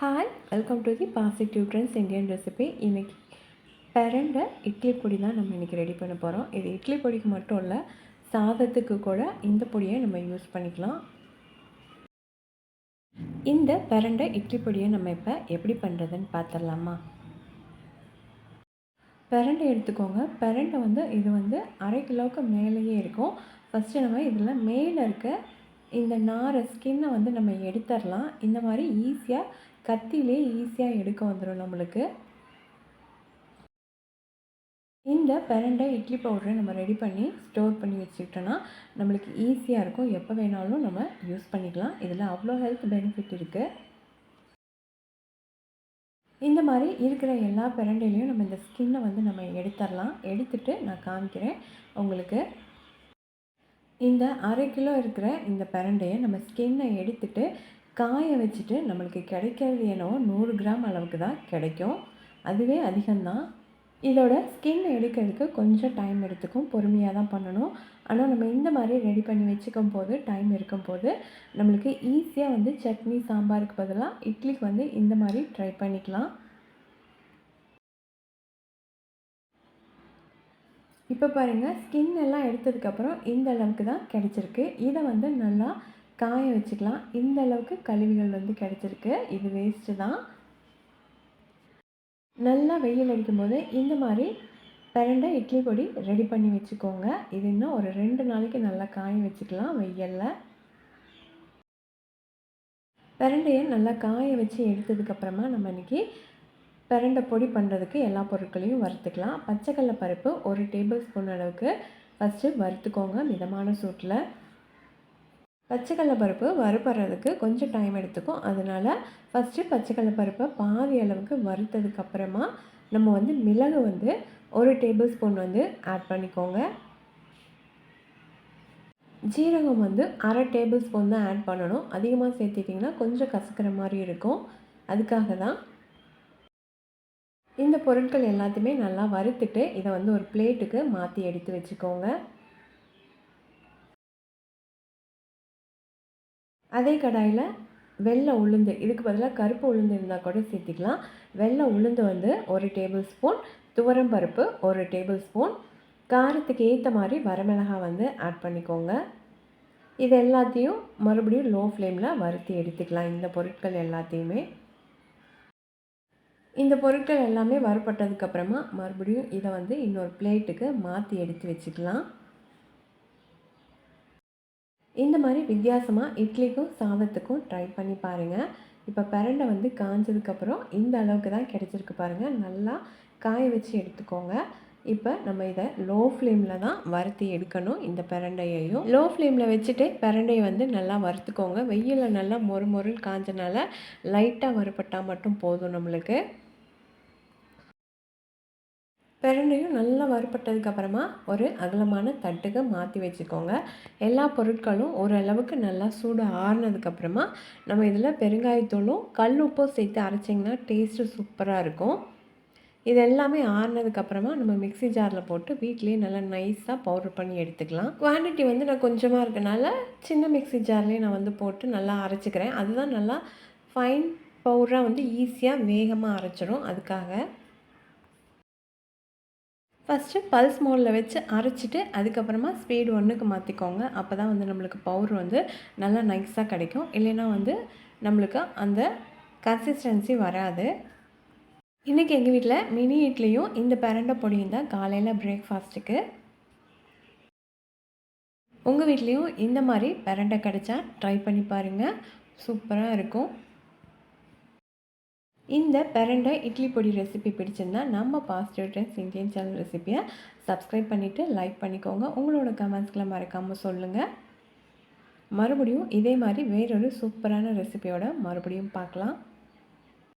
Hi welcome to the positive trends Indian recipe இன்றைக்கி பெரண்டை இட்லி பொடி தான் நம்ம இன்றைக்கி ரெடி பண்ண போகிறோம் இது இட்லி பொடிக்கு மட்டும் இல்லை சாதத்துக்கு கூட இந்த பொடியை நம்ம யூஸ் பண்ணிக்கலாம். இந்த பெரண்டை இட்லி பொடியை நம்ம இப்போ எப்படி பண்ணுறதுன்னு பார்த்துடலாமா பெரண்டை எடுத்துக்கோங்க. பெரண்டை வந்து இது வந்து அரை கிலோவுக்கு மேலேயே இருக்கும். ஃபஸ்ட்டு நம்ம இதில் மேலே இருக்க இந்த நாரை ஸ்கின்னை வந்து நம்ம எடுத்துடலாம். இந்த மாதிரி ஈஸியாக கத்திலே ஈஸியாக எடுக்க வந்துடும் நம்மளுக்கு. இந்த பிரண்டை இட்லி பவுடரை நம்ம ரெடி பண்ணி ஸ்டோர் பண்ணி வச்சுக்கிட்டோன்னா நம்மளுக்கு ஈஸியாக இருக்கும். எப்போ வேணாலும் நம்ம யூஸ் பண்ணிக்கலாம். இதில் அவ்வளோ ஹெல்த் பெனிஃபிட் இருக்குது இந்த மாதிரி இருக்கிற எல்லா பிரண்டையிலையும் நம்ம இந்த ஸ்கின்னை வந்து நம்ம எடுத்துடலாம். எடுத்துட்டு நான் காமிக்கிறேன் உங்களுக்கு. இந்த அரை கிலோ இருக்கிற இந்த பிரண்டையை நம்ம ஸ்கின்னை எடுத்துட்டு காய வச்சுட்டு நம்மளுக்கு கிடைக்கிறது என்னவோ நூறு கிராம் அளவுக்கு தான் கிடைக்கும். அதுவே அதிகம்தான். இதோட ஸ்கின் எடுக்கிறதுக்கு கொஞ்சம் டைம் எடுத்துக்கும். பொறுமையாக தான் பண்ணணும். ஆனால் நம்ம இந்த மாதிரி ரெடி பண்ணி வச்சுக்கும் போது டைம் இருக்கும் போது நம்மளுக்கு ஈஸியாக வந்து சட்னி சாம்பாருக்கு பதிலாக இட்லிக்கு வந்து இந்த மாதிரி ட்ரை பண்ணிக்கலாம். இப்போ பாருங்கள் ஸ்கின் எல்லாம் எடுத்ததுக்கப்புறம் இந்த அளவுக்கு தான் கிடச்சிருக்கு. இதை வந்து நல்லா காய வச்சுக்கலாம். இந்த அளவுக்கு கழிவுகள் வந்து கிடச்சிருக்கு. இது வேஸ்ட்டு தான். நல்லா வெயில் அடிக்கும்போது இந்த மாதிரி பிரண்டை இட்லி பொடி ரெடி பண்ணி வச்சுக்கோங்க. இது இன்னும் ஒரு ரெண்டு நாளைக்கு நல்லா காய வச்சுக்கலாம் வெயிலில். பிரண்டையை நல்லா காய வச்சு எடுத்ததுக்கப்புறமா நம்ம இன்றைக்கி பிரண்டை பொடி பண்ணுறதுக்கு எல்லா பொருட்களையும் வறுத்துக்கலாம். பச்சைக்கடல பருப்பு ஒரு டேபிள் ஸ்பூன் அளவுக்கு ஃபஸ்ட்டு வறுத்துக்கோங்க மிதமான சூட்டில். பச்சைக்கடலை பருப்பு வறுப்படுறதுக்கு கொஞ்சம் டைம் எடுத்துக்கும். அதனால் ஃபஸ்ட்டு பச்சைக்கடலை பருப்பை பாதி அளவுக்கு வறுத்ததுக்கப்புறமா நம்ம வந்து மிளகு வந்து ஒரு டேபிள் ஸ்பூன் வந்து ஆட் பண்ணிக்கோங்க. ஜீரகம் வந்து அரை டேபிள் ஸ்பூன் தான் ஆட் பண்ணணும். அதிகமாக சேர்த்துட்டிங்கன்னா கொஞ்சம் கசக்கிற மாதிரி இருக்கும். அதுக்காக தான் இந்த பொருட்கள் எல்லாத்தையுமே நல்லா வறுத்துட்டு இதை வந்து ஒரு பிளேட்டுக்கு மாற்றி எடுத்து வச்சுக்கோங்க. அதே கடாயில் வெள்ளை உளுந்து இதுக்கு பதிலாக கருப்பு உளுந்து இருந்தால் கூட சேர்த்திக்கலாம். வெள்ளை உளுந்து வந்து ஒரு டேபிள் ஸ்பூன் துவரம் பருப்பு ஒரு டேபிள் ஸ்பூன் காரத்துக்கு ஏற்ற மாதிரி வரமிளகாய் வந்து ஆட் பண்ணிக்கோங்க. இது எல்லாத்தையும் மறுபடியும் லோ ஃப்ளேமில் வறுத்தி எடுத்துக்கலாம். இந்த பொருட்கள் எல்லாத்தையுமே. இந்த பொருட்கள் எல்லாமே வறுப்பட்டதுக்கப்புறமா மறுபடியும் இதை வந்து இன்னொரு பிளேட்டுக்கு மாற்றி எடுத்து வச்சுக்கலாம். இந்த மாதிரி வித்தியாசமாக இட்லிக்கும் சாதத்துக்கும் ட்ரை பண்ணி பாருங்கள் இப்போ பிரண்டை வந்து காஞ்சதுக்கப்புறம் இந்த அளவுக்கு தான் கிடச்சிருக்கு பாருங்கள் நல்லா காய வச்சு எடுத்துக்கோங்க. இப்போ நம்ம இதை லோ ஃப்ளேமில் தான் வறுத்தி எடுக்கணும் இந்த பிரண்டையையும். லோ ஃப்ளேமில் வச்சுட்டு பிரண்டையை வந்து நல்லா வறுத்துக்கோங்க. வெயிலில் நல்லா மொறு மொறுன்னு காஞ்சனால லைட்டாக வறுப்பட்டால் மட்டும் போதும் நம்மளுக்கு. பிரண்டையும் நல்லா வறுபட்டதுக்கப்புறமா ஒரு அகலமான தட்டுக்கு மாற்றி வச்சுக்கோங்க. எல்லா பொருட்களும் ஓரளவுக்கு நல்லா சூடு ஆறுனதுக்கப்புறமா நம்ம இதில் பெருங்காயத்தூளும் கல் உப்பும் சேர்த்து அரைச்சிங்கன்னா டேஸ்ட்டு சூப்பராக இருக்கும். இது எல்லாமே ஆறுனதுக்கப்புறமா நம்ம மிக்சி ஜாரில் போட்டு வீட்லேயே நல்லா நைஸாக பவுடர் பண்ணி எடுத்துக்கலாம். குவான்டிட்டி வந்து நான் கொஞ்சமாக இருக்கனால சின்ன மிக்சி ஜார்லேயே நான் வந்து போட்டு நல்லா அரைச்சிக்கிறேன். அதுதான் நல்லா ஃபைன் பவுடராக வந்து ஈஸியாக வேகமாக அரைச்சிடும் அதுக்காக ஃபஸ்ட்டு பல்ஸ் மோடில் வச்சு அரைச்சிட்டு அதுக்கப்புறமா ஸ்பீடு ஒன்றுக்கு மாற்றிக்கோங்க அப்போ தான் வந்து நம்மளுக்கு பவுடர் வந்து நல்லா நைஸாக கிடைக்கும். இல்லைன்னா வந்து நம்மளுக்கு அந்த கன்சிஸ்டன்சி வராது. இன்றைக்கி எங்கள் வீட்டில் மினி இட்லியும் இந்த பரண்டை பொடியும் தான் காலையில் பிரேக்ஃபாஸ்ட்டுக்கு உங்கள் வீட்லேயும் இந்த மாதிரி பரண்டை கிடைச்சா ட்ரை பண்ணி பாருங்கள் சூப்பராக இருக்கும். இந்த பிரண்டை இட்லி பொடி ரெசிபி பிடிச்சிருந்தா நம்ம பாசிட்டிவ் ட்ரெஸ் இந்தியன் சேனல் ரெசிபியை சப்ஸ்கிரைப் பண்ணிவிட்டு லைக் பண்ணிக்கோங்க. உங்களோட கமெண்ட்ஸ்களை மறக்காமல் சொல்லுங்கள் மறுபடியும் இதே மாதிரி வேறொரு சூப்பரான ரெசிபியோட மறுபடியும் பார்க்கலாம்.